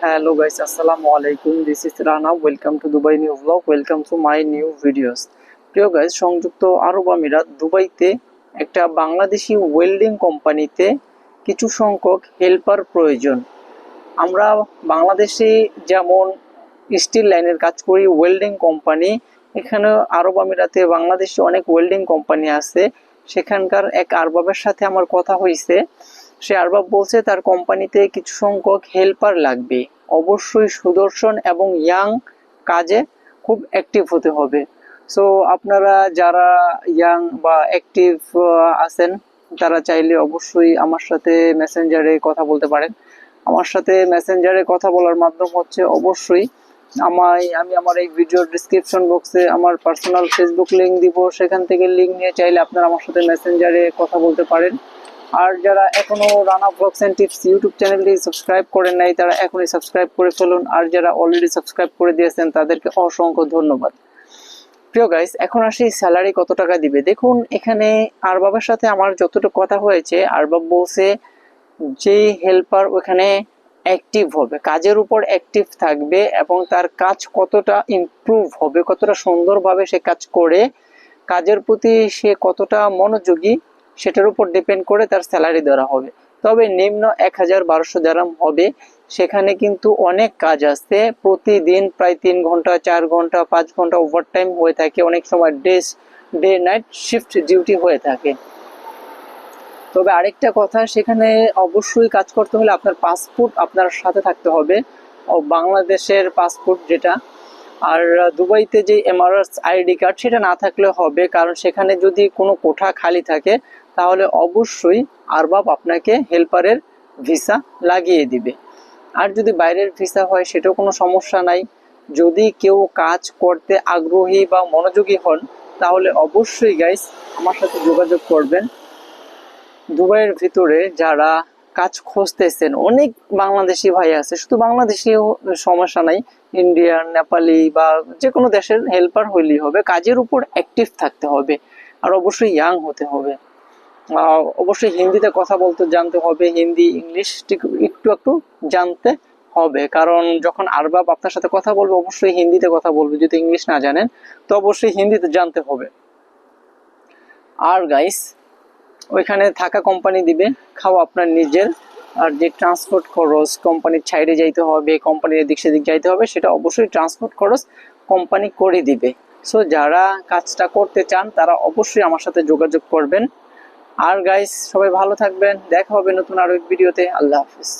Hello guys আসসালামু আলাইকুম This is Rana. Welcome to Dubai New Vlog. Welcome to my new videos. প্রিয় guys সংযুক্ত আরব আমিরাত দুবাইতে একটা বাংলাদেশি ওয়েল্ডিং কোম্পানিতে কিছু সংখ্যক হেল্পার প্রয়োজন আমরা বাংলাদেশে যেমন স্টিল লাইনের কাজ করি ওয়েল্ডিং কোম্পানি এখানে আরব আমিরাতে বাংলাদেশে অনেক ওয়েল্ডিং কোম্পানি আছে সেখানকার এক আরবাবের সাথে আমার কথা হয়েছে সে আরবাব বলছে তার কোম্পানিতে কিছু সংখ্যক হেল্পার লাগবে। অবশ্যই সুদর্শন এবং ইয়াং কাজে খুব অ্যাক্টিভ হতে হবে। সো আপনারা যারা ইয়াং বা অ্যাক্টিভ আছেন, তারা চাইলে অবশ্যই আমার সাথে মেসেঞ্জারে কথা বলতে পারেন। আমার সাথে মেসেঞ্জারে কথা বলার মাধ্যম হচ্ছে অবশ্যই আমায়, আমি আমার এই ভিডিওর ডিসক্রিপশন বক্সে আমার পার্সোনাল ফেসবুক লিংক দিব। সেখান থেকে লিঙ্ক নিয়ে চাইলে আপনারা আমার সাথে মেসেঞ্জারে কথা বলতে পারেন। আর যারা এখনও Rana blogs and tips YouTube চ্যানেলটি সাবস্ক্রাইব করেন নাই, তারা এখনই সাবস্ক্রাইব করে ফেলুন। আর যারা অলরেডি সাবস্ক্রাইব করে দিয়েছেন, তাদেরকে অসংখ্য ধন্যবাদ। প্রিয় গাইস এখন আসি স্যালারি কত টাকা দিবে? দেখুন, এখানে আরবাবের সাথে আমার যতটুকু কথা হয়েছে, আরবাব বলছে যে হেল্পার ওখানে অ্যাক্টিভ হবে, কাজের উপর অ্যাক্টিভ থাকবে এবং তার কাজ কতটা ইমপ্রুভ হবে, কতটা সুন্দরভাবে সে কাজ করে, কাজের প্রতি সে কতটা মনোযোগী সেটার উপর ডিপেন্ড করে তার স্যালারি দেওয়া হবে। তবে নিম্ন এক হাজার বারোশো জারাম হবে। সেখানে কিন্তু অনেক কাজ আছে। প্রতিদিন প্রায় তিন ঘণ্টা, চার ঘণ্টা, পাঁচ ঘণ্টা ওভারটাইম হয়ে থাকে। অনেক সময় ডেস ডে নাইট শিফট ডিউটি হয়ে থাকে। তবে আরেকটা কথা, সেখানে অবশ্যই কাজ করতে হলে আপনার পাসপোর্ট আপনার সাথে থাকতে হবে। বাংলাদেশের পাসপোর্ট যেটা আর দুবাইতে যে এমআরএস আইডি কার্ড সেটা না থাকলে হবে, কারণ সেখানে যদি কোনো কোঠা খালি থাকে, তাহলে অবশ্যই আরবাব আপনাকে হেল্পারের ভিসা লাগিয়ে দিবে। আর যদি বাইরের ভিসা হয়, সেটাও কোনো সমস্যা নাই। যদি কেউ কাজ করতে আগ্রহী বা মনোযোগী হন, তাহলে অবশ্যই গাইস আমার সাথে যোগাযোগ করবেন। দুবাইয়ের ভিতরে যারা কাজ খুঁজতেছেন। অনেক বাংলাদেশি ভাই আছে, শুধু বাংলাদেশি সমস্যা নাই ইন্ডিয়ান নেপালি বা যে কোনো দেশের হেল্পার হইলেই হবে, কাজের উপর অ্যাক্টিভ থাকতে হবে, আর অবশ্যই ইয়াং হতে হবে। অবশ্যই হিন্দিতে কথা বলতে জানতে হবে, হিন্দি, ইংলিশ একটু একটু জানতে হবে, কারণ যখন আরবাব আপনার সাথে কথা বলবে, অবশ্যই হিন্দিতে কথা বলবে যদি ইংলিশ না জানেন, তো অবশ্যই হিন্দিতে জানতে হবে। আর গাইস ওইখানে থাকা কোম্পানি দিবে, খাওয়া আপনার নিজের। আর যে ট্রান্সপোর্ট খরচ কোম্পানির ছাইডে যাইতে হবে কোম্পানির এদিক সেদিক যাইতে হবে, সেটা অবশ্যই ট্রান্সপোর্ট খরচ কোম্পানি করে দিবে। সো যারা কাজটা করতে চান, তারা অবশ্যই আমার সাথে যোগাযোগ করবেন। আর গাইস সবাই ভালো থাকবেন। দেখা হবে নতুন আরও এক ভিডিওতে আল্লাহ হাফিজ।